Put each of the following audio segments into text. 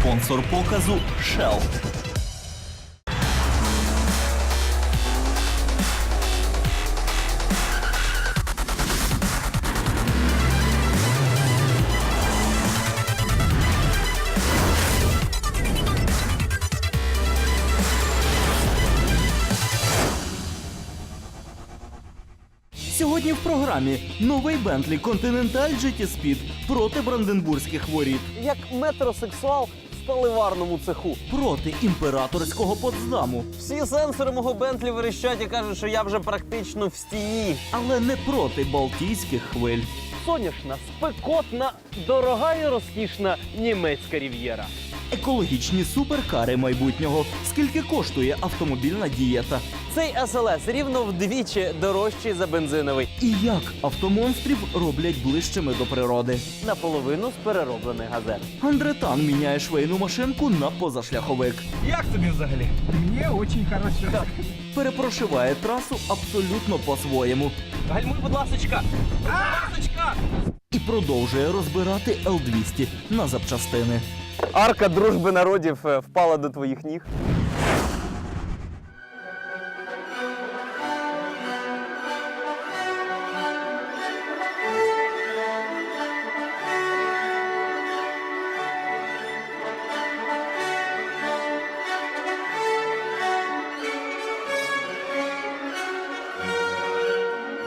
Спонсор показу Shell. Сьогодні в програмі новий Bentley Continental GT Speed проти бранденбурзьких воріт. Як метросексуал в сталеварному цеху. проти імператорського Потсдаму, Всі сенсори мого Бентлі верещать і кажуть, що я вже практично в стіні. але не проти балтійських хвиль. Соняшна, спекотна, дорога і розкішна німецька рів'єра. Екологічні суперкари майбутнього. Скільки коштує автомобільна дієта? Цей СЛС рівно вдвічі дорожчий за бензиновий. І як автомонстрів роблять ближчими до природи? Наполовину з перероблених газет. Андретан міняє швейну машинку на позашляховик. Як тобі взагалі? Мені очень хорошо. Перепрошиває трасу абсолютно по-своєму. Гальмуй, будь ласочка! І продовжує розбирати Л-200 на запчастини. Арка дружби народів е, впала до твоїх ніг.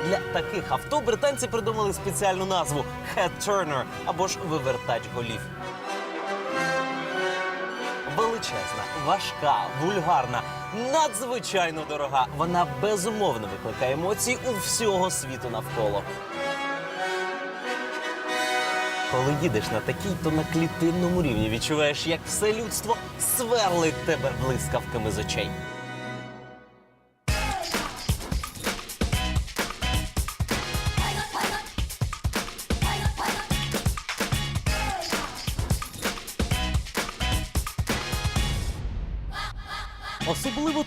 Для таких авто британці придумали спеціальну назву Head Turner або ж вивертач голів. Величезна, важка, вульгарна, надзвичайно дорога. Вона безумовно викликає емоції у всього світу навколо. Коли їдеш на такій, то на клітинному рівні відчуваєш, як все людство сверлить тебе блискавками з очей.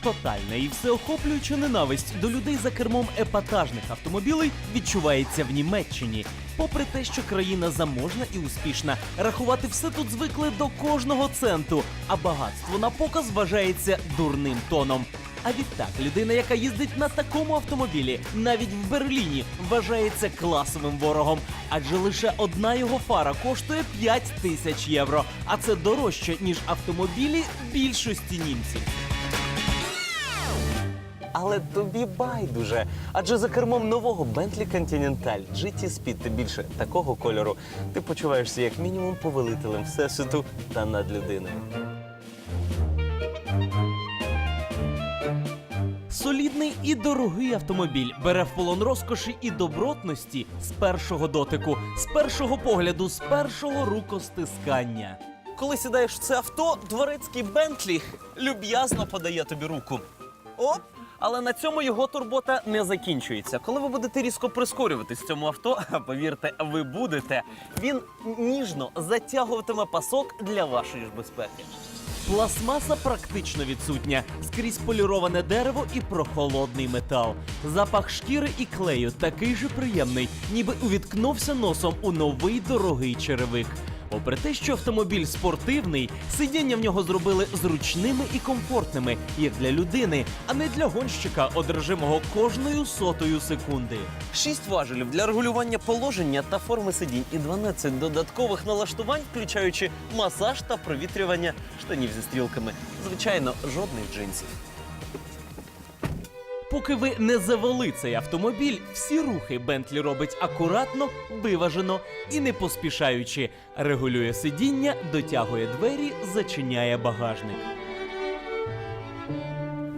Тотальна і всеохоплююча ненависть до людей за кермом епатажних автомобілей відчувається в Німеччині. Попри те, що країна заможна і успішна, рахувати все тут звикли до кожного центу, а багатство на показ вважається дурним тоном. А відтак людина, яка їздить на такому автомобілі, навіть в Берліні, вважається класовим ворогом, адже лише одна його фара коштує 5 тисяч євро, а це дорожче ніж автомобілі більшості німців. Але тобі байдуже. Адже за кермом нового Bentley Continental GT Speed, тим більше такого кольору, ти почуваєшся як мінімум повелителем всесвіту та надлюдиною. Солідний і дорогий автомобіль бере в полон розкоші і добротності з першого дотику, з першого погляду, з першого рукостискання. Коли сідаєш в це авто, дворецький Бентлі люб'язно подає тобі руку. Оп! Але на цьому його турбота не закінчується. Коли ви будете різко прискорюватись цьому авто, а повірте, ви будете, він ніжно затягуватиме пасок для вашої ж безпеки. Пластмаса практично відсутня, скрізь поліроване дерево і прохолодний метал. Запах шкіри і клею такий же приємний, ніби увіткнувся носом у новий дорогий черевик. Попри те, що автомобіль спортивний, сидіння в нього зробили зручними і комфортними, як для людини, а не для гонщика, одержимого кожною сотою секунди. Шість важелів для регулювання положення та форми сидінь і 12 додаткових налаштувань, включаючи масаж та провітрювання штанів зі стрілками. Звичайно, жодних джинсів. Поки ви не завели цей автомобіль, всі рухи Бентлі робить акуратно, виважено і не поспішаючи. Регулює сидіння, дотягує двері, зачиняє багажник.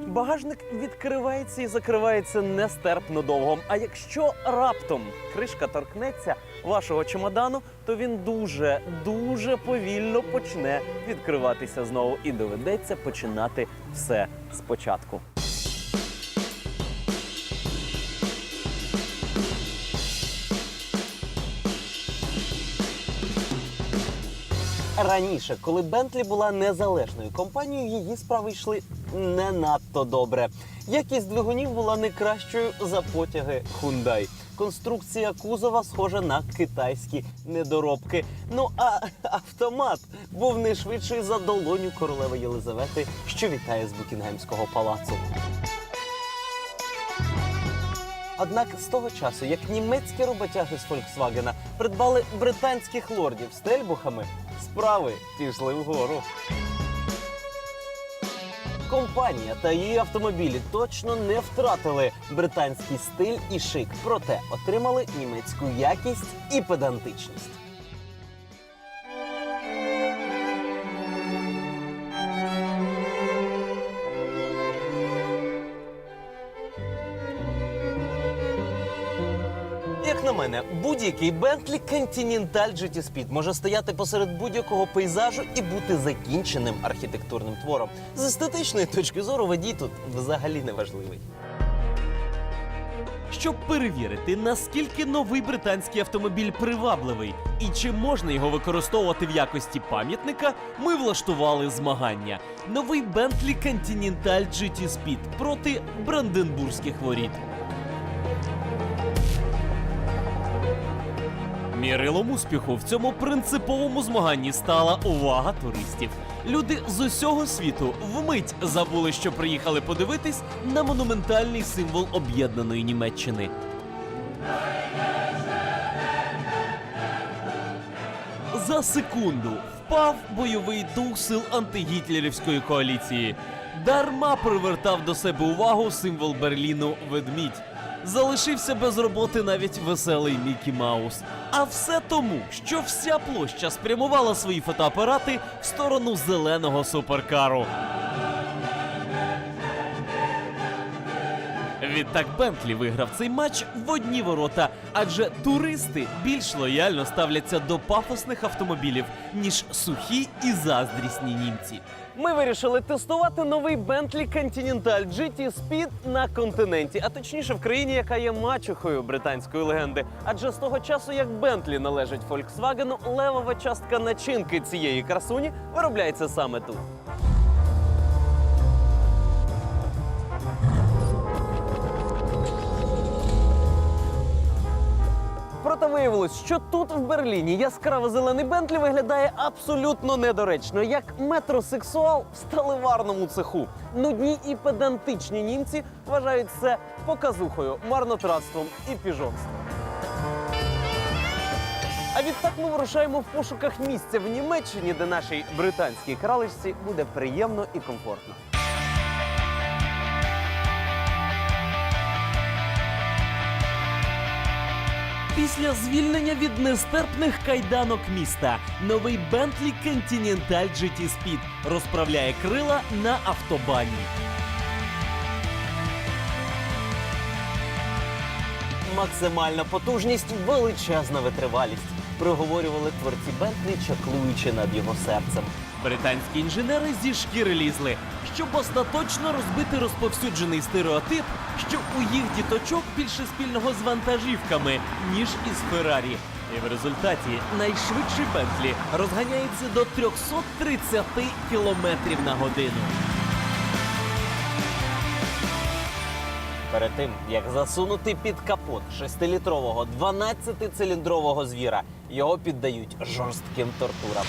Багажник відкривається і закривається нестерпно довго. А якщо раптом кришка торкнеться вашого чемодану, то він дуже дуже повільно почне відкриватися знову, і доведеться починати все спочатку. Раніше, коли Бентлі була незалежною компанією, її справи йшли не надто добре. Якість двигунів була не кращою за потяги Hyundai. Конструкція кузова схожа на китайські недоробки. Ну а автомат був не швидший за долоню королеви Єлизавети, що вітає з Букінгемського палацу. Однак з того часу, як німецькі роботяги з Фольксвагена придбали британських лордів з тельбухами, справи пішли вгору. Компанія та її автомобілі точно не втратили британський стиль і шик, проте отримали німецьку якість і педантичність. Будь-який Bentley Continental GT Speed може стояти посеред будь-якого пейзажу і бути закінченим архітектурним твором. З естетичної точки зору водій тут взагалі не важливий. Щоб перевірити, наскільки новий британський автомобіль привабливий і чи можна його використовувати в якості пам'ятника, ми влаштували змагання. Новий Bentley Continental GT Speed проти Бранденбурзьких воріт. Мірилом успіху в цьому принциповому змаганні стала увага туристів. Люди з усього світу вмить забули, що приїхали подивитись на монументальний символ об'єднаної Німеччини. За секунду впав бойовий дух сил антигітлерівської коаліції. Дарма привертав до себе увагу символ Берліну ведмідь. Залишився без роботи навіть веселий Мікі Маус. А все тому, що вся площа спрямувала свої фотоапарати в сторону зеленого суперкару. Відтак Бентлі виграв цей матч в одні ворота, адже туристи більш лояльно ставляться до пафосних автомобілів, ніж сухі і заздрісні німці. Ми вирішили тестувати новий Bentley Continental GT Speed на континенті, а точніше в країні, яка є мачухою британської легенди. Адже з того часу, як Bentley належить Volkswagen, левова частка начинки цієї красуні виробляється саме тут. Проте виявилось, що тут в Берліні яскраво зелений Бентлі виглядає абсолютно недоречно, як метросексуал в сталеварному цеху. Нудні і педантичні німці вважають це показухою, марнотратством і піжонством. А відтак ми вирушаємо в пошуках місця в Німеччині, де нашій британській кралечці буде приємно і комфортно. Після звільнення від нестерпних кайданок міста новий Bentley Continental GT Speed розправляє крила на автобані. Максимальна потужність, величезна витривалість. Проговорювали творці Бентлі, чаклуючи над його серцем. Британські інженери зі шкіри лізли, щоб остаточно розбити розповсюджений стереотип, що у їх діточок більше спільного з вантажівками, ніж із Феррарі. І в результаті найшвидший Бентлі розганяється до 330 кілометрів на годину. Перед тим як засунути під капот 6-літрового 12-циліндрового звіра, його піддають жорстким тортурам.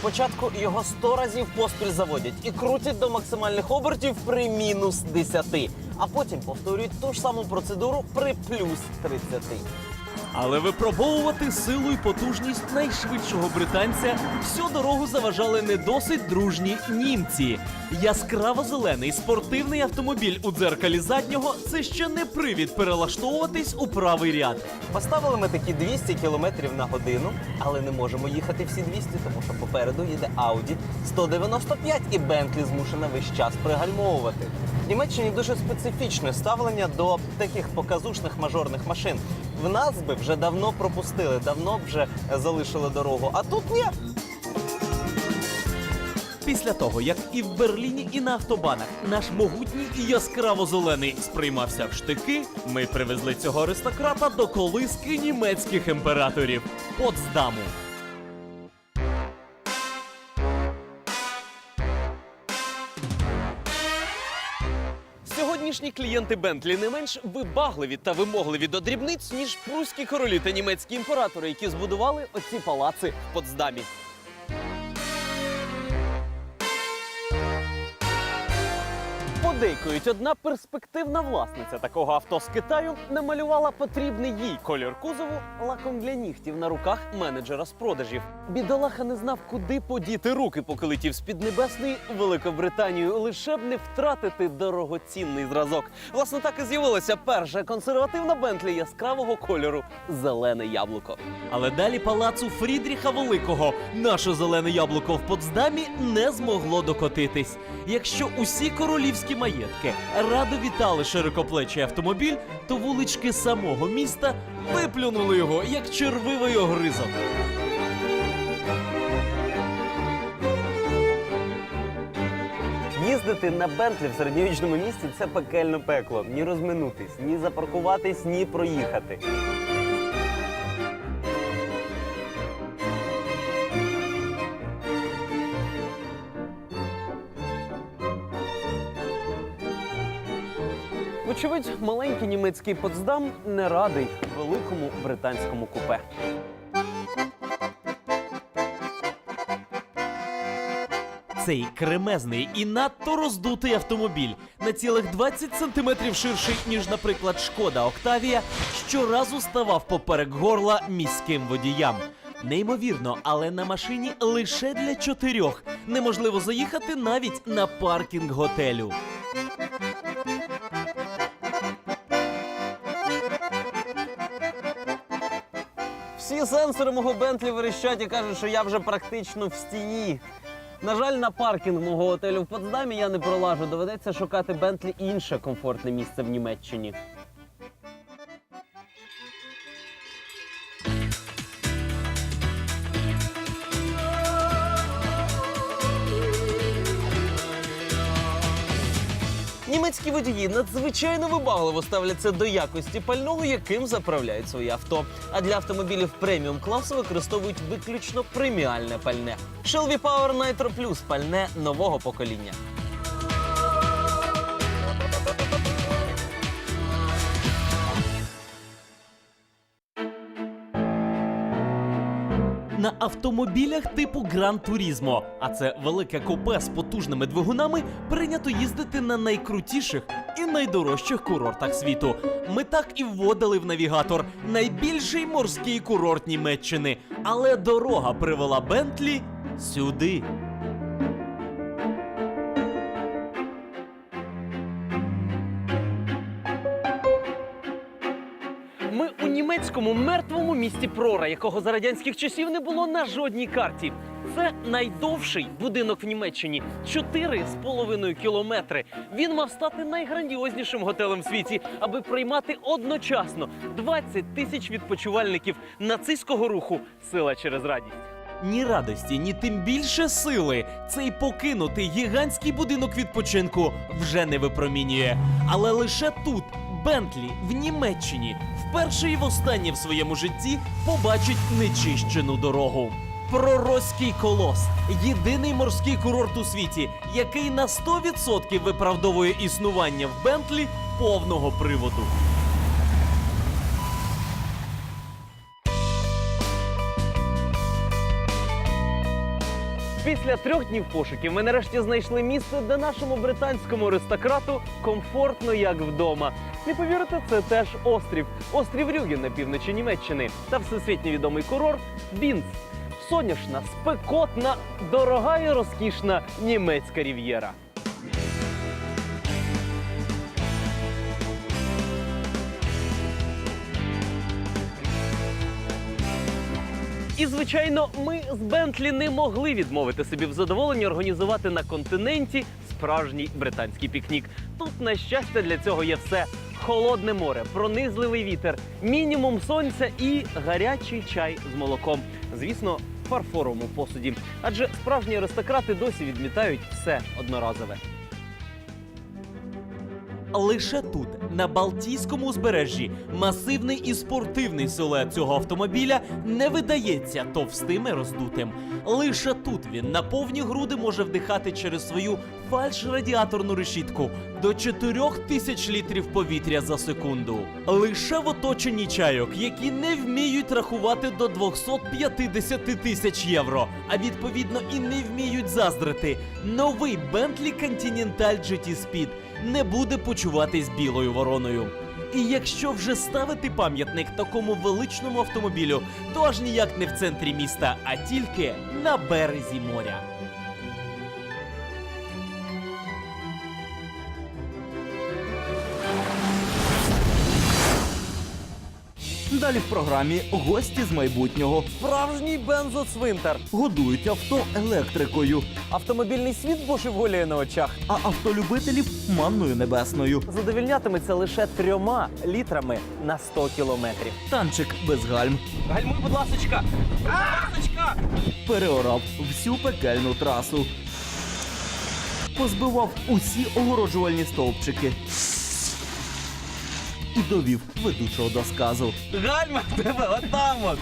Спочатку його 100 разів поспіль заводять і крутять до максимальних обертів при мінус 10, а потім повторюють ту ж саму процедуру при плюс 30. Але випробовувати силу і потужність найшвидшого британця всю дорогу заважали не досить дружні німці. Яскраво зелений спортивний автомобіль у дзеркалі заднього це ще не привід перелаштовуватись у правий ряд. Поставили ми такі 200 км на годину, але не можемо їхати всі 200, тому що попереду їде Audi 195 і Bentley змушена весь час пригальмовувати. В Німеччині дуже специфічне ставлення до таких показушних мажорних машин. В нас би вже давно пропустили, давно вже залишили дорогу. А тут ні. Після того, як і в Берліні, і на автобанах наш могутній і яскраво зелений сприймався в штики, ми привезли цього аристократа до колиски німецьких імператорів Потсдаму. Сьогодні клієнти Бентлі не менш вибагливі та вимогливі до дрібниць, ніж прусські королі та німецькі імператори, які збудували оці палаци в Потсдамі. Подейкують, одна перспективна власниця такого авто з Китаю намалювала потрібний їй колір кузову лаком для нігтів на руках менеджера з продажів. Бідолаха не знав, куди подіти руки, поки летів з Піднебесної Великобританію, лише б не втратити дорогоцінний зразок. Власне, так і з'явилася перша консервативна Бентлі яскравого кольору зелене яблуко. Але далі палацу Фрідріха Великого наше зелене яблуко в Потсдамі не змогло докотитись. Якщо усі королівські маєтки радо вітали широкоплечий автомобіль, то вулички самого міста виплюнули його як червивий огризок. Їздити на Бентлі в середньовічному місті це пекельне пекло. Ні розминутись, ні запаркуватись, ні проїхати. Вочевидь, маленький німецький Потсдам не радий великому британському купе. Цей кремезний і надто роздутий автомобіль на цілих 20 сантиметрів ширший, ніж, наприклад, шкода Октавія, щоразу ставав поперек горла міським водіям. Неймовірно, але на машині лише для чотирьох неможливо заїхати навіть на паркінг готелю. Всі сенсори мого Бентлі верещать і кажуть, що я вже практично в стіні. На жаль, на паркінг мого готелю в Потсдамі я не пролажу. Доведеться шукати Бентлі інше комфортне місце в Німеччині. Німецькі водії надзвичайно вибагливо ставляться до якості пального, яким заправляють свої авто. А для автомобілів преміум класу використовують виключно преміальне пальне. Shelby Power Nitro Plus – пальне нового покоління. Автомобілях типу Гран Турізмо, а це велике купе з потужними двигунами, прийнято їздити на найкрутіших і найдорожчих курортах світу. Ми так і вводили в навігатор найбільший морський курорт Німеччини. Але дорога привела Бентлі сюди. Ми у німецькому мертвому місті Прора, якого за радянських часів не було на жодній карті. Це найдовший будинок в Німеччині 4,5 кілометри. Він мав стати найграндіознішим готелем в світі, аби приймати одночасно 20 тисяч відпочивальників нацистського руху Сила через радість. Ні радості, ні тим більше сили. Цей покинутий гігантський будинок відпочинку вже не випромінює. Але лише тут, Бентлі, в Німеччині, вперше і востаннє в своєму житті побачить нечищену дорогу. Пророзький колос єдиний морський курорт у світі, який на 100% виправдовує існування в Бентлі повного приводу. Після трьох днів пошуків ми нарешті знайшли місце, де нашому британському аристократу комфортно як вдома. Не повірите, це теж острів. Острів Рюген на півночі Німеччини та всесвітньо відомий курорт Бінц. Соняшна, спекотна, дорога і розкішна німецька рів'єра. І звичайно, ми з Бентлі не могли відмовити собі в задоволенні організувати на континенті справжній британський пікнік. Тут, на щастя, для цього є все: холодне море, пронизливий вітер, мінімум сонця і гарячий чай з молоком. Звісно, фарфоровому посуді. Адже справжні аристократи досі відмітають все одноразове. Лише тут На Балтійському узбережжі масивний і спортивний силует цього автомобіля не видається товстим і роздутим. Лише тут він на повні груди може вдихати через свою фальш-радіаторну решітку до 4000 літрів повітря за секунду. Лише в оточенні чайок, які не вміють рахувати до 250 тисяч євро, а відповідно і не вміють заздрити. Новий Bentley Continental GT Speed не буде почуватись білою вороною. І якщо вже ставити пам'ятник такому величному автомобілю, то аж ніяк не в центрі міста, а тільки на березі моря. Далі в програмі гості з майбутнього Справжній бензоцвинтар. годують авто електрикою, Автомобільний світ божеволіє на очах. а автолюбителів манною небесною. Задовільнятиметься лише трьома літрами на 100 кілометрів. Танчик без гальм Гальмуй, будь ласочка! Ласочка! переорав всю пекельну трасу. Позбивав усі огороджувальні стовпчики. І довів ведучого до сказу. Гальма в тебе отам от!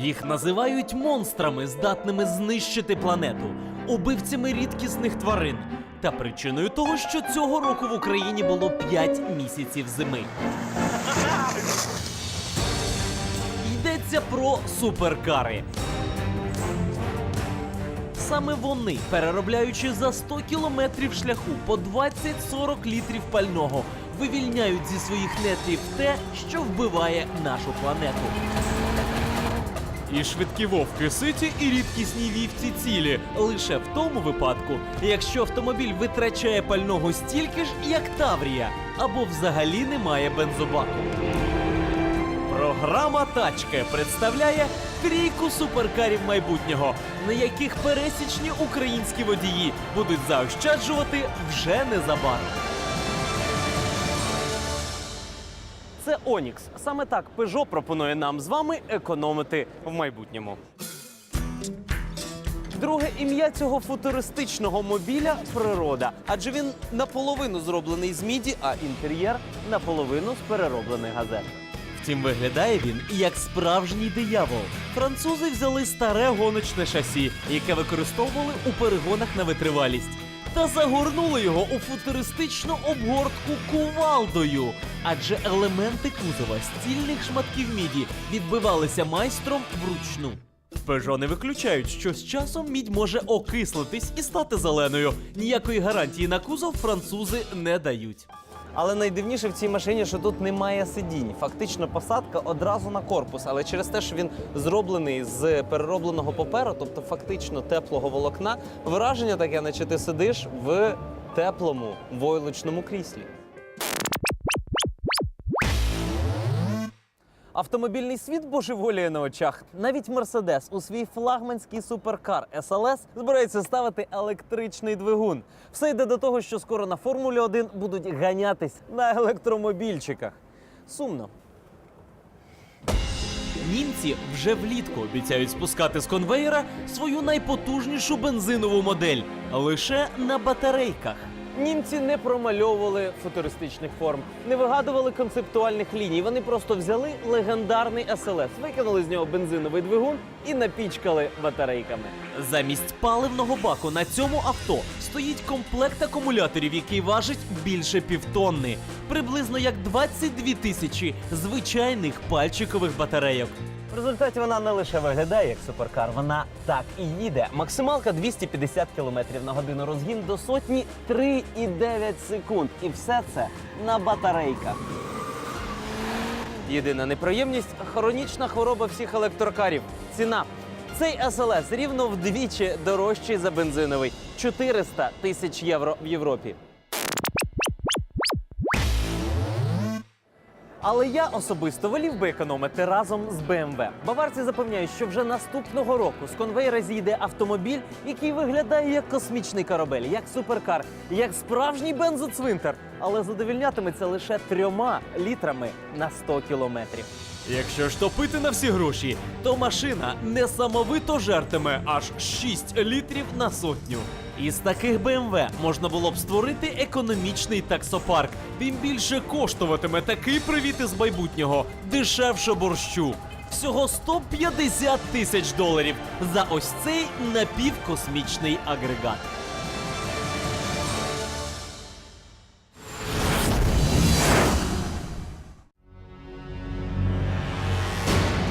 Їх називають монстрами, здатними знищити планету, убивцями рідкісних тварин. Та причиною того, що цього року в Україні було 5 місяців зими. Йдеться про суперкари. Саме вони, переробляючи за 100 кілометрів шляху по 20-40 літрів пального, вивільняють зі своїх нетрів те, що вбиває нашу планету. І швидкі вовки ситі, і рідкісні вівці цілі лише в тому випадку, якщо автомобіль витрачає пального стільки ж, як Таврія, або взагалі немає бензобаку. Програма Тачки представляє трійку суперкарів майбутнього, на яких пересічні українські водії будуть заощаджувати вже незабаром. Це Онікс. Саме так Peugeot пропонує нам з вами економити в майбутньому. Друге ім'я цього футуристичного мобіля природа, адже він наполовину зроблений з міді, а інтер'єр наполовину з перероблених газет. Втім, виглядає він як справжній диявол. Французи взяли старе гоночне шасі, яке використовували у перегонах на витривалість, та загорнули його у футуристичну обгортку кувалдою. Адже елементи кузова стільних шматків міді відбивалися майстром вручну. Peugeot не виключають, що з часом мідь може окислитись і стати зеленою. Ніякої гарантії на кузов французи не дають. Але найдивніше в цій машині, що тут немає сидінь. Фактично посадка одразу на корпус, але через те, що він зроблений з переробленого паперу, тобто фактично теплого волокна, враження таке, наче ти сидиш в теплому войлочному кріслі. Автомобільний світ божеволіє на очах. Навіть Мерседес у свій флагманський суперкар SLS збирається ставити електричний двигун. Все йде до того, що скоро на Формулі 1 будуть ганятись на електромобільчиках. Сумно. Німці вже влітку обіцяють спускати з конвеєра свою найпотужнішу бензинову модель лише на батарейках. Німці не промальовували футуристичних форм, не вигадували концептуальних ліній. Вони просто взяли легендарний SLS, викинули з нього бензиновий двигун і напічкали батарейками. Замість паливного баку на цьому авто стоїть комплект акумуляторів, який важить більше півтонни, приблизно як 22 тисячі звичайних пальчикових батарейок. В результаті вона не лише виглядає як суперкар, вона так і їде. Максималка 250 км на годину розгін до сотні 3,9 секунд. І все це на батарейках. Єдина неприємність хронічна хвороба всіх електрокарів. Ціна. Цей СЛС рівно вдвічі дорожчий за бензиновий 400 тисяч євро в Європі. Але я особисто волів би економити разом з BMW. Баварці запевняють, що вже наступного року з конвейера зійде автомобіль, який виглядає як космічний корабель, як суперкар, як справжній бензоцвинтар, але задовільнятиметься лише трьома літрами на 100 кілометрів. Якщо ж топити на всі гроші, то машина несамовито жертиме аж 6 літрів на сотню. Із таких БМВ можна було б створити економічний таксопарк. Тим більше коштуватиме такий привіт із майбутнього дешевше борщу. Всього 150 тисяч доларів за ось цей напівкосмічний агрегат.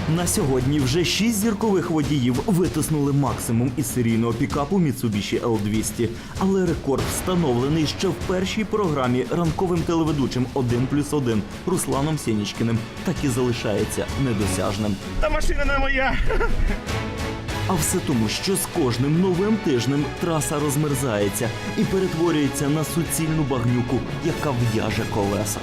На сьогодні вже шість зіркових водіїв витиснули максимум із серійного пікапу Mitsubishi L200. Але рекорд встановлений ще в першій програмі ранковим телеведучим 1 плюс 1 Русланом Сєнічкіним так і залишається недосяжним. Та машина не моя. А все тому, що з кожним новим тижнем траса розмерзається і перетворюється на суцільну багнюку, яка в'яже колеса.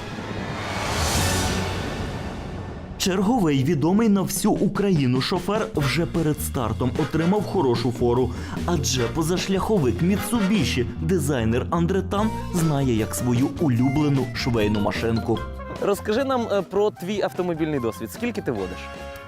Черговий відомий на всю Україну шофер вже перед стартом отримав хорошу фору. Адже позашляховик Міцубіші дизайнер Андретан знає як свою улюблену швейну машинку. Розкажи нам е, про твій автомобільний досвід. Скільки ти водиш?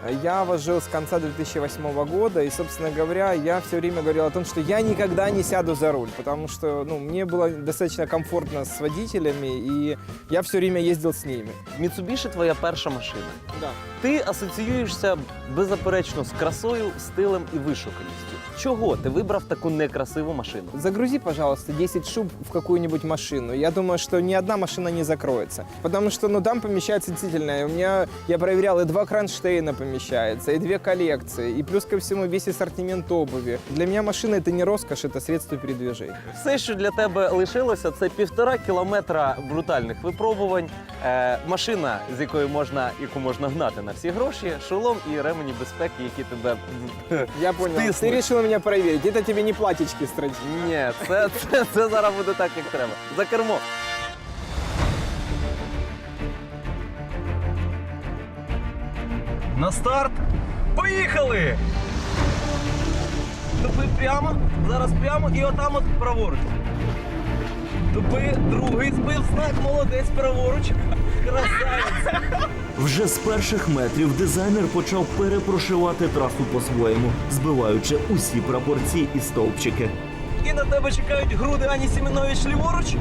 Я вожил с конца 2008 года, и, собственно говоря, я все время говорил о том, что я никогда не сяду за руль, потому что ну, мне было достаточно комфортно с водителями, и я все время ездил с ними. Mitsubishi твоя перша машина. Да. Ти асоціюєшся беззаперечно з красою, стилем і вишуканістю. Чого ти вибрав таку некрасиву машину? Загрузи, пожалуйста, 10 шуб в какую-нибудь машину. Я думаю, что ни одна машина не закроется. Потому что, ну, там помещается действительно. У меня, я проверял, и два кронштейна помещается, и две коллекции, и плюс ко всему весь ассортимент обуви. Для меня машина это не роскошь, это средство передвижения. Все, що для тебе лишилося, це півтора кілометра брутальних випробувань, е, машина, з якою можна, яку можна гнати на всі гроші, шолом і ремені безпеки, які тебе Я понял. Втиснуть. Ты решил меня проверить. Это тебе не платьечки строчить. Ні, це, це, це зараз буде так, як треба. За кермо. На старт. Поїхали! Тупи прямо, зараз прямо і отам от праворуч. Тупи, другий збив знак, молодець, праворуч. Красавець. Вже з перших метрів дизайнер почав перепрошивати трасу по-своєму, збиваючи усі прапорці і стовпчики. І на тебе чекають груди Ані Сімінович ліворуч.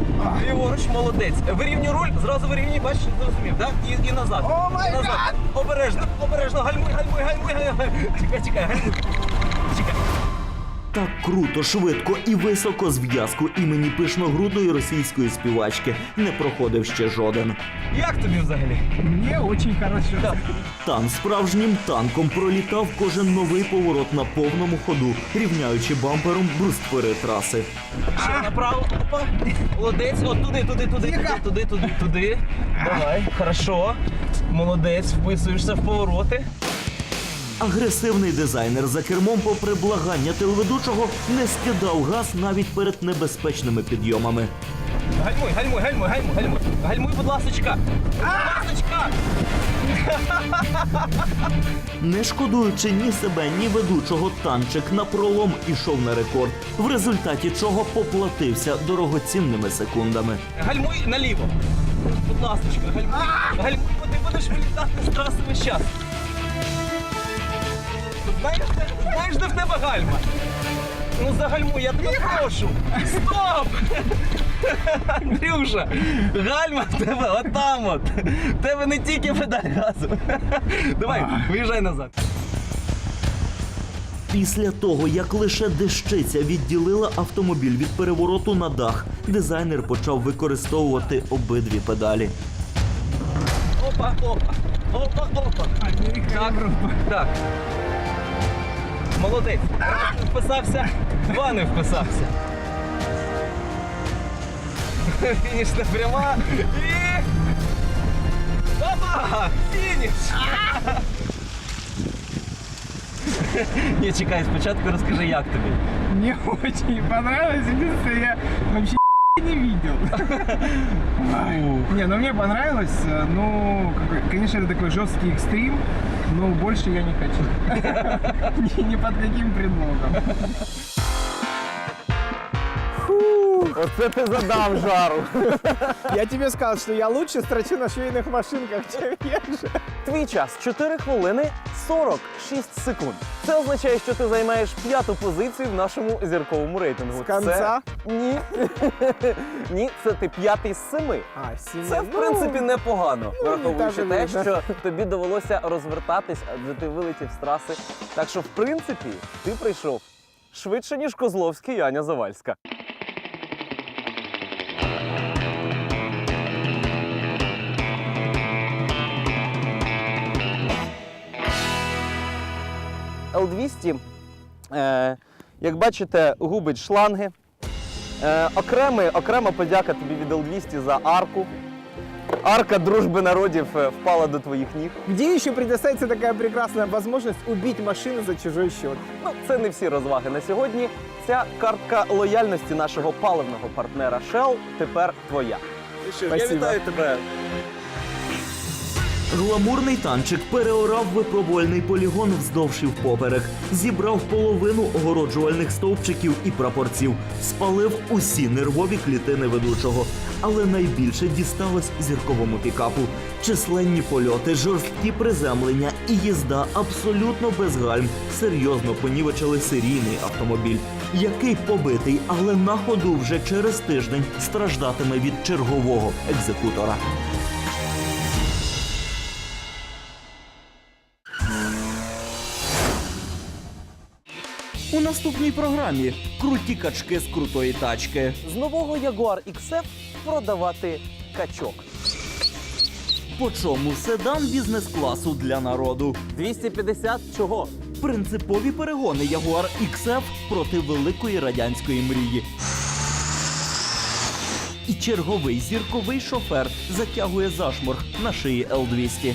Ліворуч, молодець. Вирівнюй руль, зразу вирівнюй, бачиш, зрозумів, так? І, і назад. О oh назад. Обережно, обережно, гальмуй, гальмуй, гальмуй, гальмуй. Чекай, чекай, гальмуй. Так круто, швидко і високо з в'язку імені пишногрудної російської співачки не проходив ще жоден. Як тобі взагалі? Мне очень хорошо. Тан справжнім танком пролітав кожен новий поворот на повному ходу, рівняючи бампером бруствери траси. Ще направо. Опа. Молодець. От туди, туди, туди, туди, туди, туди, туди. Давай. Хорошо. Молодець, вписуєшся в повороти. Агресивний дизайнер за кермом, попри благання телеведучого, не скидав газ навіть перед небезпечними підйомами. Гальмуй, гальмуй, гальмуй, гальмуй, гальмуй. Гальмуй, будь ласочка. Ласочка. Не шкодуючи ні себе, ні ведучого, танчик на пролом ішов на рекорд, в результаті чого поплатився дорогоцінними секундами. Гальмуй наліво. Будь ласочка, гальмуй. Гальмуй, ти будеш вилітати з траси весь час. Знаєш, де- знаєш, де в тебе гальма? Ну загальмуй, я тебе прошу. Стоп! Андрюша, гальма в тебе отам от. В тебе не тільки педаль газу. Давай, виїжджай назад. Після того, як лише дещиця відділила автомобіль від перевороту на дах, дизайнер почав використовувати обидві педалі. Опа, опа, опа, опа. Так, так. Молодець. Раз не вписався, два не вписався. Фінішна пряма і. Опа! Фініш! Ні, чекай, спочатку розкажи, як тобі. Мне очень понравилось. Единственное, я вообще не видел. Не, ну мне понравилось. э, Ну, какой- конечно, это такой жесткий экстрим, но больше я не хочу. Ни под каким предлогом. Вот это задам жару. Я тебе сказал, что я лучше строчу на швейных машинках, чем Ежи. Твій час 4 хвилини 46 секунд. Це означає, що ти займаєш п'яту позицію в нашому зірковому рейтингу. З конца? Це... Ні. Ні, це ти п'ятий з семи. А, сильно. Це в принципі непогано, ну, враховуючи так і те, видно. що тобі довелося розвертатись, адже ти вилетів з траси. Так що, в принципі, ти прийшов швидше, ніж Козловський і Аня Завальська. Л-200, е, як бачите, губить шланги. Е, окремий, окрема подяка тобі від Л-200 за арку. Арка дружби народів е, впала до твоїх ніг. Где еще предоставится такая прекрасная возможность убить машину за чужой счет? Ну, це не всі розваги на сьогодні. Ця картка лояльності нашого паливного партнера Shell тепер твоя. Спасибо. тебе. Гламурний танчик переорав випробувальний полігон вздовж і впоперек, зібрав половину огороджувальних стовпчиків і прапорців, спалив усі нервові клітини ведучого. Але найбільше дісталось зірковому пікапу. Численні польоти, жорсткі приземлення і їзда абсолютно без гальм серйозно понівечили серійний автомобіль, який побитий, але на ходу вже через тиждень страждатиме від чергового екзекутора. У наступній програмі круті качки з крутої тачки. З нового Jaguar XF продавати качок. По чому седан бізнес-класу для народу? 250 чого? Принципові перегони Jaguar XF проти великої радянської мрії. І черговий зірковий шофер затягує зашморг на шиї Л-200.